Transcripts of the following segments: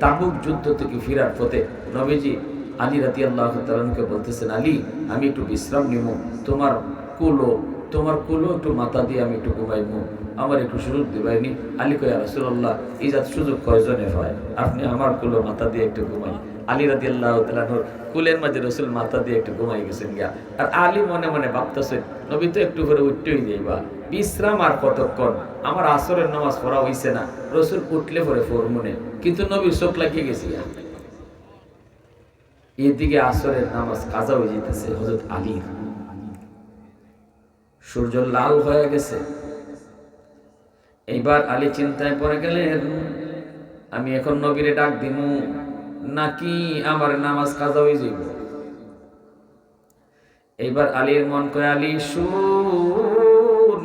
তাবুক যুদ্ধ থেকে ফেরার পথে নবীজি আলী রাতি আল্লাহ তালকে বলতেছেন, আলী, আমি একটু বিশ্রাম নিব তোমার কুলো তোমার কুলো একটু মাথা দিয়ে আমি একটু ঘুমাইব আমার একটু সুযোগ দিবাইনি। আলী কয়া রসুল্লাহ এই জাত সুযোগ কয়জনে হয় আপনি আমার কুলো মাথা দিয়ে একটু ঘুমাই। আলী রাতি আল্লাহ কুলের মাঝে রসুল মাথা দিয়ে একটু ঘুমাই গেছেন গিয়া। আর আলী মনে মনে ভাবতেছেন, নবী তো একটু করে উঠতেই যাইবা। বিশ্রাম আর কতক্ষণ? আমার আসরের নামাজ পড়া হইছে না। রসুল উঠলে পরে ফোরমুনে কিন্তু নবীর চোখ লাগিয়ে গেছি। এদিকে আসরের নামাজ কাজা হয়ে যেতেছে হজরত আলীর। সূর্য লাল হয়ে গেছে। এইবার আলী চিন্তায় পড়ে গেলেন আমি এখন নবীরে ডাক দিমু নাকি আমার নামাজ কাজা হয়ে যাইব? এইবার আলীর মন কয় আলী শুন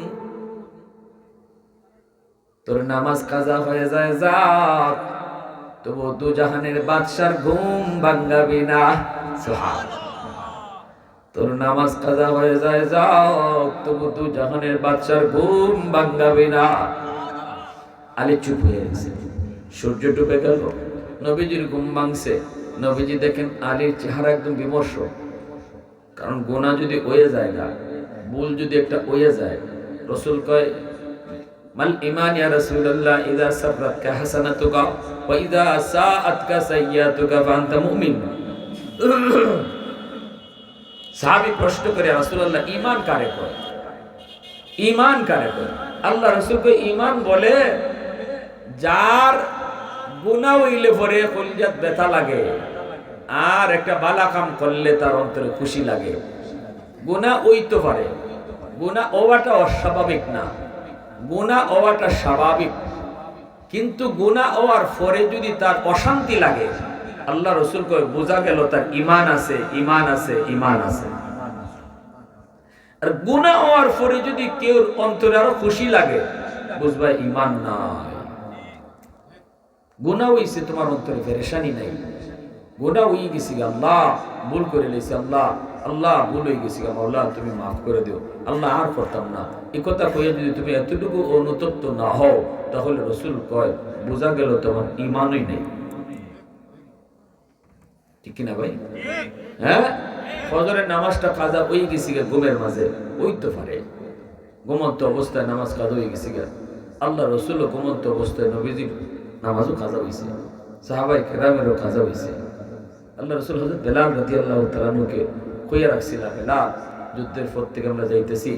তোর নামাজ কাজা হয়ে যায় যাক তবু দু জাহানের বাদশার ঘুম ভাঙ্গাবি না। তোর নামাজ কাজা হয়ে যায় যাও তবু দু জাহানের বাদশার ঘুম ভাঙ্গাবি না। আলী চুপ হয়ে গেছে। সূর্য ডুবে গেল, নবীজির ঘুম ভাঙছে। নবীজি দেখেন আলীর চেহারা একদম বিমর্ষ। কারণ গোনা যদি ওয়ে যায় না, ভুল যদি একটা ওয়ে যায়, রসুল কয়, মাল ইমান ইয়া রাসূলুল্লাহ ইযা সাররাতকা হাসানাতুকা ওয়া ইযা সাআতকা সাইয়্যাতুকা ফাআনতা মুমিন। সাহাবী প্রশ্ন করে, রাসূলুল্লাহ, ঈমান কারে কয়? ঈমান কারে কয়? আল্লাহ রাসূল কয় ঈমান বলে যার গুনাহ হইলে পরে কলিজাত ব্যথা লাগে, আর একটা বালা কাম করলে তার অন্তরে খুশি লাগে। গুনাহ ওইতে পারে। গুনাহ ওয়াটা অস্বাভাবিক না। গুনাহ ওয়াটা স্বাভাবিক। কিন্তু গুনাহ হওয়ার পরে যদি তার অশান্তি লাগে, আল্লাহ রসুল কয়, বোঝা গেল তার ইমান আছে ইমান আছে ইমান আছে। আর গুনাহ হওয়ার পরে যদি কেউ অন্তরে আরও খুশি লাগে, বুঝবা ইমান নাই। গুনাহ হইছে তোমার অন্তরে পেরেশানি নাই। গুনাহ হয়ে গেছি আল্লাহ, ভুল করে লেছি আল্লাহ। আল্লাহ ভুল হয়ে গেছি আল্লাহ তুমি মাফ করে দিও। আল্লাহ আর করতাম না। এই কথা কইয়া যদি তুমি এতটুকু অনুতপ্ত না হও, তাহলে রসুল কয়, বোঝা গেল তোমার ইমানই নেই। ঠিক কিনা ভাই? হ্যাঁ? ফজরের নামাজটা কাজা ওই গেছি গে ঘুমের মাঝে। ওই তো পারে। ঘুমন্ত অবস্থায় নামাজ কাজা হয়ে গেছি গে আল্লাহ রসুল ঘুমন্ত অবস্থায় নবীজির নামাজও কাজা হয়েছে সাহাবাই কেরামেরও কাজা হয়েছে আল্লাহ রসুল হজরত বেলাল রাজি আল্লাহ তালানুকে কইয়া রাখছিলাম, বেলাল, যুদ্ধের পর থেকে আমরা যাইতেছি,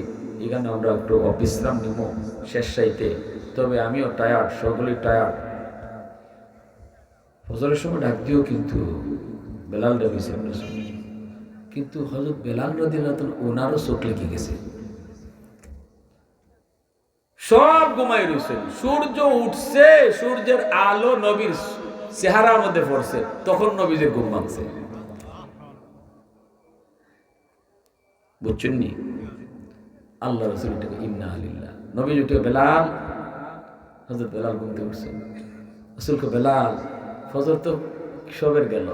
এখানে আমরা একটু অবিশ্রাম নিব শেষ সাইতে। তবে আমিও টায়ার্ড সকলেই টায়ার্ড ফজরের সময় ডাক দিও কিন্তু বেলাল ডাকিছে শুনি কিন্তু হজরত বেলাল রাজি আল্লাহ ওনারও চোখ লেগে গেছে। সব ঘুমাই রয়েছেন সূর্য উঠছে, সূর্যের আলো নবীর চেহারার মধ্যে পড়ছে। তখন নবীজের ঘুম ভাঙছে। বুঝছেন নি? আল্লাহ রসুল ইন্না আলিল্লাহ নবী উঠে বেলাল হজরত বেলাল ঘুমতে উঠছে। রসুলকে বেলাল, ফজর তো সবের গেল?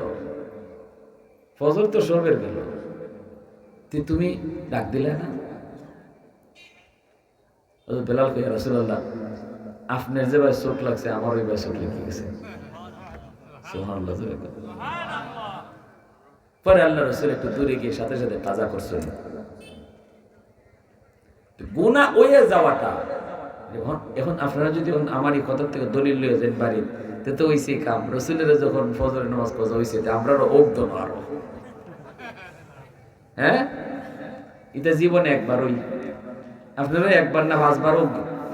ফজর তো সবের গেল। তুমি ডাক দিলে না? বেলাল কে রসুল্লাহ আপনার যে ভাই চোখ লাগছে আমার ওই ভাই চোখ লেগে গেছে। পরে আল্লাহ রসুল একটু দূরে গিয়ে সাথে সাথে তাজা করছেন। গুণা ওয়ে যাওয়াটা, এখন আপনারা যদি আমার এই কথা থেকে দলিল লয়ে যান বাড়ি, তে তো হইছে কাম। রসুলের যখন ফজরের নামাজ কজা হইছে, তে আমরাও অগ্ধ আরও। হ্যাঁ? এটা জীবনে একবার ওই আপনারা একবার না পাঁচবারও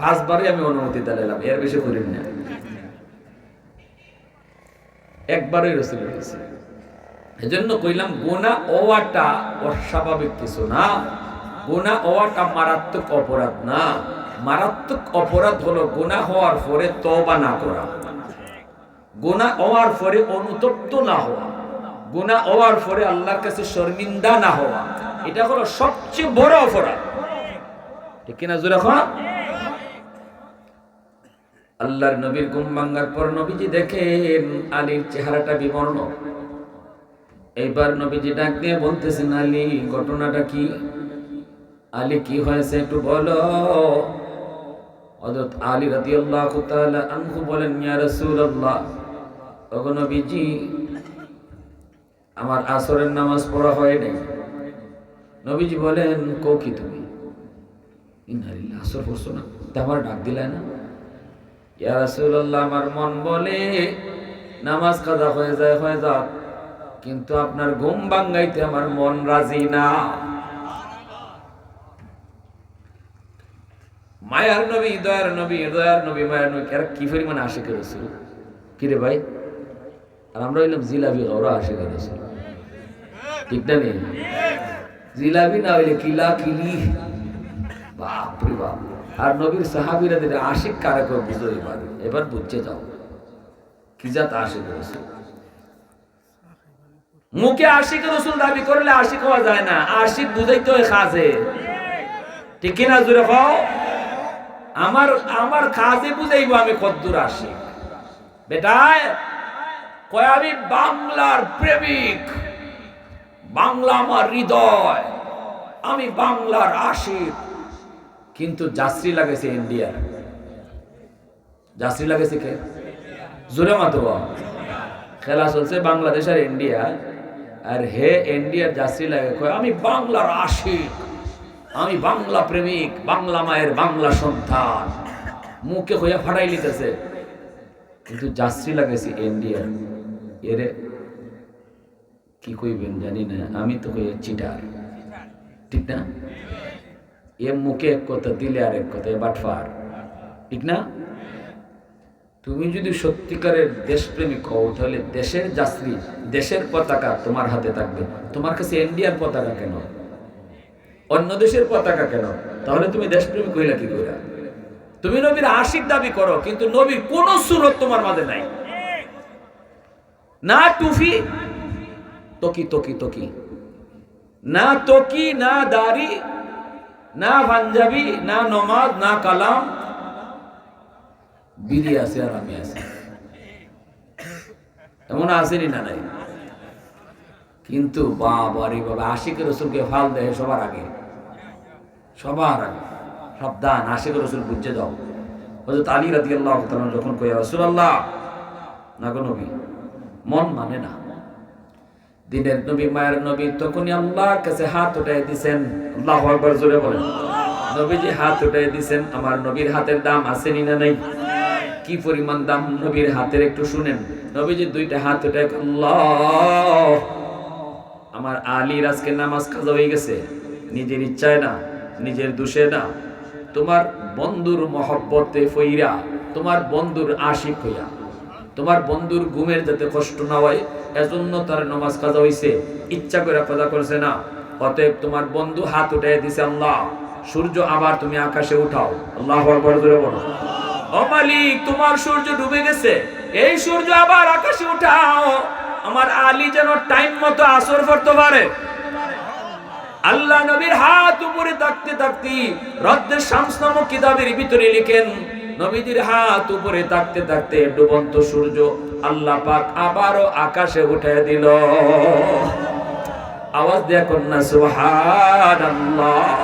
পাঁচবারই আমি অনুমতি দিলাম এর বেশি করিম না একবারই রসুল হয়েছে এজন্য কইলাম গোনা ওয়াটা অস্বাভাবিক কিছু না। গোনা ওয়াটা মারাত্মক অপরাধ না। মারাত্মক অপরাধ হলো গোনা হওয়ার পরে তবা না করা। গোনা হওয়ার পরে অনুতপ্ত না হওয়া। গোনা হওয়ার পরে আল্লাহর কাছে শর্মিন্দা না হওয়া। এটা হলো সবচেয়ে বড় অপরাধ। কিনা জোরে আল্লাহর নবীর ঘুম ভাঙ্গার পর নবীজি দেখেন আলীর চেহারাটা বিবর্ণ। এইবার নবীজি ডাক দিয়ে বলতেছেন, আলী, ঘটনাটা কি? আলী, কি হয়েছে একটু বলো। হযরত আলী রাদিয়াল্লাহু তাআলা আনহু বলেন, ইয়া রাসূলুল্লাহ, ওগো নবীজি, আমার আসরের নামাজ পড়া হয় নাই নবীজি বলেন কো কি তুমি? ইন্নালিল্লাহ আসর পড়ছো না। তা আমার ডাক দিলে না। ইয়া রাসূলুল্লাহ, আমার মন বলে, নামাজ কাজা হয়ে যায়, হয়ে যাক। কিন্তু আপনার ঘুম ভাঙ্গাইতে আমার মন রাজি না। মায়ার নবী, দয়ার নবী দয়ার নবী, মায়ার নবী, এরা কি পরিমাণ আশিক রসুল? কি রে ভাই? আর আমরা হইলাম জিলাবি ওরা আশিক রসুল। ঠিক না নেই জিলাবি না হইলে কিলা কিলি? বাপ রে বাপ। আর নবীর সাহাবিরা দিলে আশিক কারা কেউ বুঝো এবার এবার বুঝছে যাও কি জাত আশিক রসুল? মুখে আশিক রসুল দাবি করলে আশিক হওয়া যায় না। আশিক বুঝাইতে হয় খাজে। ঠিক কিনা জুড়ে খাও আমার আমার কাজে বুঝাইব আমি কদ্দুর আশিক। বেটায় কয় আমি বাংলার প্রেমিক। বাংলা আমার হৃদয়। আমি বাংলার আশিক। কিন্তু যাত্রী লাগেছে ইন্ডিয়ার যাত্রী লাগেছে কে? জোরে মাতো। খেলা চলছে বাংলাদেশ আর ইন্ডিয়া। আর হে ইন্ডিয়ার যাত্রী লাগে কয়, আমি বাংলার আশিক। আমি বাংলা প্রেমিক, বাংলা মায়ের বাংলা সন্তান। মুখে হইয়া ফাটাই লিতেছে কিন্তু যাত্রী লাগাইছি ইন্ডিয়ার এরে কি কইবেন জানি না, আমি তো কই চিটার। ঠিক না? এ মুখে এক কথা, দিলে আর এক কথা, এ বাটফার। ঠিক না? তুমি যদি সত্যিকারের দেশপ্রেমিক হও তাহলে দেশের যাত্রী, দেশের পতাকা তোমার হাতে থাকবে। তোমার কাছে ইন্ডিয়ার পতাকা কেন? অন্য দেশের পতাকা কেন? তাহলে তুমি দেশপ্রেমিক হইলা কি কইরা? তুমি নবীর আশিক দাবি করো, কিন্তু নবীর কোন সুরত তোমার মাঝে নাই। না টুফি তকি তকি তকি না তকি না দাড়ি না পাঞ্জাবি, না নমাজ, না কালাম। বিধি আছে আর আমি আছি। এমন আসেনি না নাই? কিন্তু বাবারে বাবা, আশিক রসুলকে ফাল দেয় সবার আগে। সবার আগে। সাবধান, আশিক রসুল বুঝে দাও। হজরত আলী রাতি আল্লাহ যখন কই রসুল আল্লাহ না কোনো মন মানে না। দিনের নবী, মায়ের নবী তখনই আল্লাহর কাছে হাত উঠাই দিছেন। আল্লাহ একবার জোরে বলেন। নবীজি হাত উঠাই দিছেন, আমার নবীর হাতের দাম আসেনি না নাই? কি পরিমাণ দাম নবীর হাতের একটু শুনেন। নবীজি দুইটা হাত উঠে আল্লাহ! আমার আলীর আজকে নামাজ কাজা হয়ে গেছে। নিজের ইচ্ছায় না, নিজের দোষে না। তোমার বন্ধুর মহব্বতে ফইরা, তোমার বন্ধুর আশিক হইয়া, তোমার বন্ধুর ঘুমের যাতে কষ্ট না হয় এজন্য তার নামাজ কাজা হইছে। ইচ্ছা করে কাজা করছে না। অতএব তোমার বন্ধু হাত উঠাই দিছে আল্লাহ। সূর্য আবার তুমি আকাশে উঠাও। আল্লাহ জোরে বলো। ও মালিক, তোমার সূর্য ডুবে গেছে। এই সূর্য আবার আকাশে উঠাও। আমার আলী যেন টাইম মতো আসর করতে পারে। আল্লাহ নবীর হাত উপরে থাকতে থাকতে রদ্দের শামস নামক কিতাবের ভিতরে লিখেন, নবীজির হাত উপরে থাকতে থাকতে ডুবন্ত সূর্য আল্লাহ পাক আবারও আকাশে উঠে দিল। আওয়াজ দেয়া কন্যা সুবহানাল্লাহ।